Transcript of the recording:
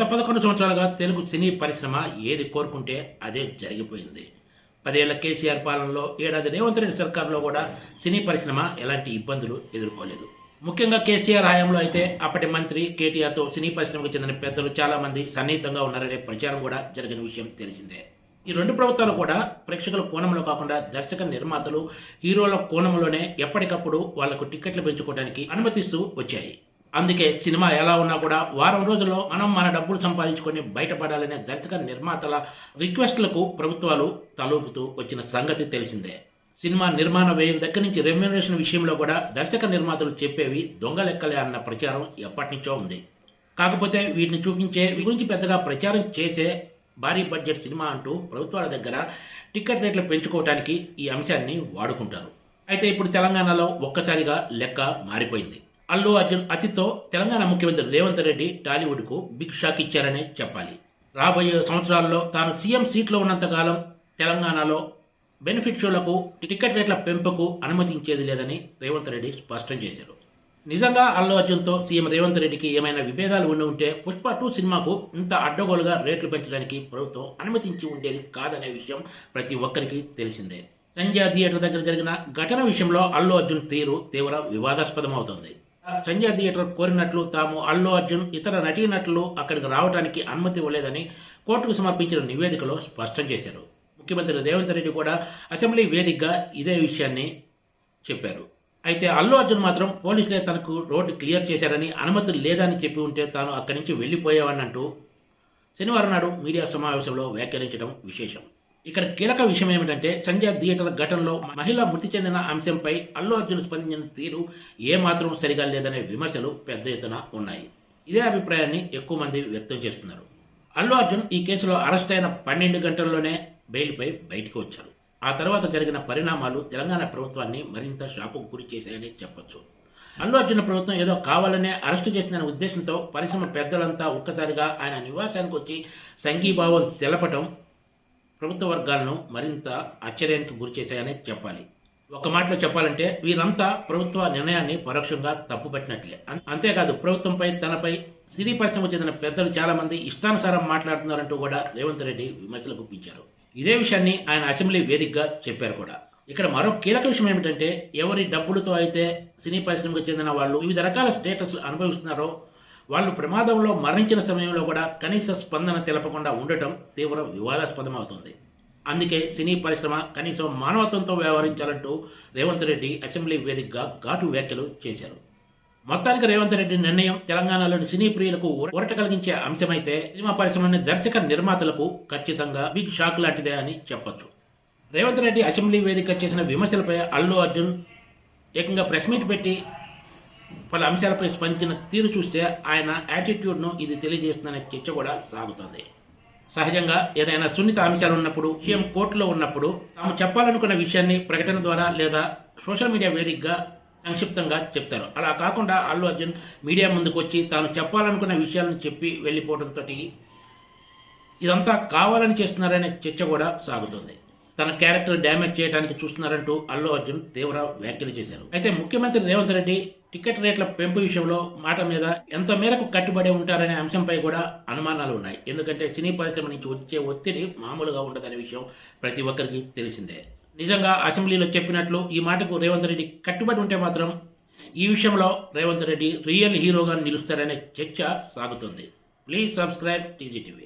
గత పదకొండు సంవత్సరాలుగా తెలుగు సినీ పరిశ్రమ ఏది కోరుకుంటే అదే జరిగిపోయింది. పదేళ్ళ కేసీఆర్ పాలనలో ఏడాది రేవంత్ రెడ్డి సర్కారులో కూడా సినీ పరిశ్రమ ఎలాంటి ఇబ్బందులు ఎదుర్కోలేదు. ముఖ్యంగా కేసీఆర్ హయాంలో అయితే అప్పటి మంత్రి కేటీఆర్తో సినీ పరిశ్రమకు చెందిన పెద్దలు చాలామంది సన్నిహితంగా ఉన్నారనే ప్రచారం కూడా జరిగిన విషయం తెలిసిందే. ఈ రెండు ప్రభుత్వాలు కూడా ప్రేక్షకుల కోణంలో కాకుండా దర్శక నిర్మాతలు హీరోల కోణంలోనే ఎప్పటికప్పుడు వాళ్ళకు టికెట్లు పెంచుకోవడానికి అనుమతిస్తూ వచ్చాయి. అందుకే సినిమా ఎలా ఉన్నా కూడా వారం రోజుల్లో మనం మన డబ్బులు సంపాదించుకొని బయటపడాలనే దర్శక నిర్మాతల రిక్వెస్ట్లకు ప్రభుత్వాలు తలూపుతూ వచ్చిన సంగతి తెలిసిందే. సినిమా నిర్మాణ వ్యయం దగ్గర నుంచి రెమ్యునరేషన్ విషయంలో కూడా దర్శక నిర్మాతలు చెప్పేవి దొంగ లెక్కలే అన్న ప్రచారం ఎప్పటి నుంచో ఉంది. కాకపోతే వీటిని చూపించే గురించి పెద్దగా ప్రచారం చేసే భారీ బడ్జెట్ సినిమా అంటూ ప్రభుత్వాల దగ్గర టికెట్ రేట్లు పెంచుకోవడానికి ఈ అంశాన్ని వాడుకుంటారు. అయితే ఇప్పుడు తెలంగాణలో ఒక్కసారిగా లెక్క మారిపోయింది. అల్లు అర్జున్ అతితో తెలంగాణ ముఖ్యమంత్రి రేవంత్ రెడ్డి టాలీవుడ్కు బిగ్ షాక్ ఇచ్చారనే చెప్పాలి. రాబోయే సంవత్సరాల్లో తాను సీఎం సీట్లో ఉన్నంతకాలం తెలంగాణలో బెనిఫిట్ షోలకు టికెట్ రేట్ల పెంపుకు అనుమతించేది లేదని రేవంత్ రెడ్డి స్పష్టం చేశారు. నిజంగా అల్లు అర్జున్తో సీఎం రేవంత్ రెడ్డికి ఏమైనా విభేదాలు ఉండి ఉంటే పుష్ప టూ సినిమాకు ఇంత అడ్డగోలుగా రేట్లు పెంచడానికి ప్రభుత్వం అనుమతించి ఉండేది కాదనే విషయం ప్రతి ఒక్కరికి తెలిసిందే. సంజయ్ థియేటర్ దగ్గర జరిగిన ఘటన విషయంలో అల్లు అర్జున్ తీరు తీవ్ర వివాదాస్పదమవుతోంది. సంజయ్ థియేటర్ కోరినట్లు తాము అల్లు అర్జున్ ఇతర నటీనటులు అక్కడికి రావడానికి అనుమతి ఇవ్వలేదని కోర్టుకు సమర్పించిన నివేదికలో స్పష్టం చేశారు. ముఖ్యమంత్రి రేవంత్ రెడ్డి కూడా అసెంబ్లీ వేదికగా ఇదే విషయాన్ని చెప్పారు. అయితే అల్లు అర్జున్ మాత్రం పోలీసులే తనకు రోడ్డు క్లియర్ చేశారని అనుమతి లేదని చెప్పి ఉంటే తాను అక్కడి నుంచి వెళ్ళిపోయేవాడిని అంటూ శనివారం నాడు మీడియా సమావేశంలో వ్యాఖ్యానించడం విశేషం. ఇక్కడ కీలక విషయం ఏమిటంటే సంజయ్ థియేటర్ ఘటనలో మహిళ మృతి చెందిన అంశంపై అల్లు అర్జున్ స్పందించిన తీరు ఏమాత్రం సరిగా లేదనే విమర్శలు పెద్ద ఎత్తున ఉన్నాయి. ఇదే అభిప్రాయాన్ని ఎక్కువ మంది వ్యక్తం చేస్తున్నారు. అల్లు అర్జున్ ఈ కేసులో అరెస్ట్ అయిన పన్నెండు గంటల్లోనే బెయిల్పై బయటకు వచ్చారు. ఆ తర్వాత జరిగిన పరిణామాలు తెలంగాణ ప్రభుత్వాన్ని మరింత షాకుకు గురి చేశాయని చెప్పొచ్చు. అల్లు అర్జున్ ప్రభుత్వం ఏదో కావాలనే అరెస్టు చేసిన ఉద్దేశంతో పరిశ్రమ పెద్దలంతా ఒక్కసారిగా ఆయన నివాసానికి వచ్చి సంఘీభావం తెలపటం ప్రభుత్వ వర్గాలను మరింత ఆశ్చర్యానికి గురి చేశాయని చెప్పాలి. ఒక మాటలో చెప్పాలంటే వీరంతా ప్రభుత్వ నిర్ణయాన్ని పరోక్షంగా తప్పుపట్టినట్లే. అంతేకాదు ప్రభుత్వంపై తనపై సినీ పరిశ్రమకు చెందిన పెద్దలు చాలామంది ఇష్టానుసారం మాట్లాడుతున్నారంటూ కూడా రేవంత్ రెడ్డి విమర్శలు గుప్పించారు. ఇదే విషయాన్ని ఆయన అసెంబ్లీ వేదికగా చెప్పారు కూడా. ఇక్కడ మరో కీలక విషయం ఏమిటంటే ఎవరి డబ్బులతో అయితే సినీ పరిశ్రమకు చెందిన వాళ్ళు వివిధ రకాల స్టేటస్లు అనుభవిస్తున్నారో వాళ్ళు ప్రమాదంలో మరణించిన సమయంలో కూడా కనీస స్పందన తెలపకుండా ఉండటం తీవ్ర వివాదాస్పదం అవుతుంది అందుకే సినీ పరిశ్రమ కనీసం మానవత్వంతో వ్యవహరించాలంటూ రేవంత్ రెడ్డి అసెంబ్లీ వేదికగా ఘాటు వ్యాఖ్యలు చేశారు. మొత్తానికి రేవంత్ రెడ్డి నిర్ణయం తెలంగాణలోని సినీ ప్రియులకు ఊరట కలిగించే అంశమైతే సినిమా పరిశ్రమని దర్శక నిర్మాతలకు ఖచ్చితంగా బిగ్ షాక్ లాంటిదే అని చెప్పొచ్చు. రేవంత్ రెడ్డి అసెంబ్లీ వేదిక చేసిన విమర్శలపై అల్లు అర్జున్ ఏకంగా ప్రెస్ మీట్ పెట్టి పలు అంశాలపై స్పందించిన తీరు చూస్తే ఆయన యాటిట్యూడ్ను ఇది తెలియజేస్తుందనే చర్చ కూడా సాగుతోంది. సహజంగా ఏదైనా సున్నిత అంశాలు ఉన్నప్పుడు సీఎం కోర్టులో ఉన్నప్పుడు తాము చెప్పాలనుకున్న విషయాన్ని ప్రకటన ద్వారా లేదా సోషల్ మీడియా వేదికగా సంక్షిప్తంగా చెప్తారు. అలా కాకుండా అల్లు అర్జున్ మీడియా ముందుకు వచ్చి తాను చెప్పాలనుకున్న విషయాలను చెప్పి వెళ్ళిపోవడంతో ఇదంతా కావాలని చేస్తున్నారనే చర్చ కూడా సాగుతుంది. తన క్యారెక్టర్ డ్యామేజ్ చేయడానికి చూస్తున్నారంటూ అల్లు అర్జున్ తీవ్ర వ్యాఖ్యలు చేశారు. అయితే ముఖ్యమంత్రి రేవంత్ రెడ్డి టికెట్ రేట్ల పెంపు విషయంలో మాట మీద ఎంత మేరకు కట్టుబడి ఉంటారనే అంశంపై కూడా అనుమానాలు ఉన్నాయి. ఎందుకంటే సినీ పరిశ్రమ నుంచి వచ్చే ఒత్తిడి మామూలుగా ఉండదనే విషయం ప్రతి ఒక్కరికి తెలిసిందే. నిజంగా అసెంబ్లీలో చెప్పినట్లు ఈ మాటకు రేవంత్ రెడ్డి కట్టుబడి ఉంటే మాత్రం ఈ విషయంలో రేవంత్ రెడ్డి రియల్ హీరోగా నిలుస్తారనే చర్చ సాగుతుంది. Please subscribe TGTV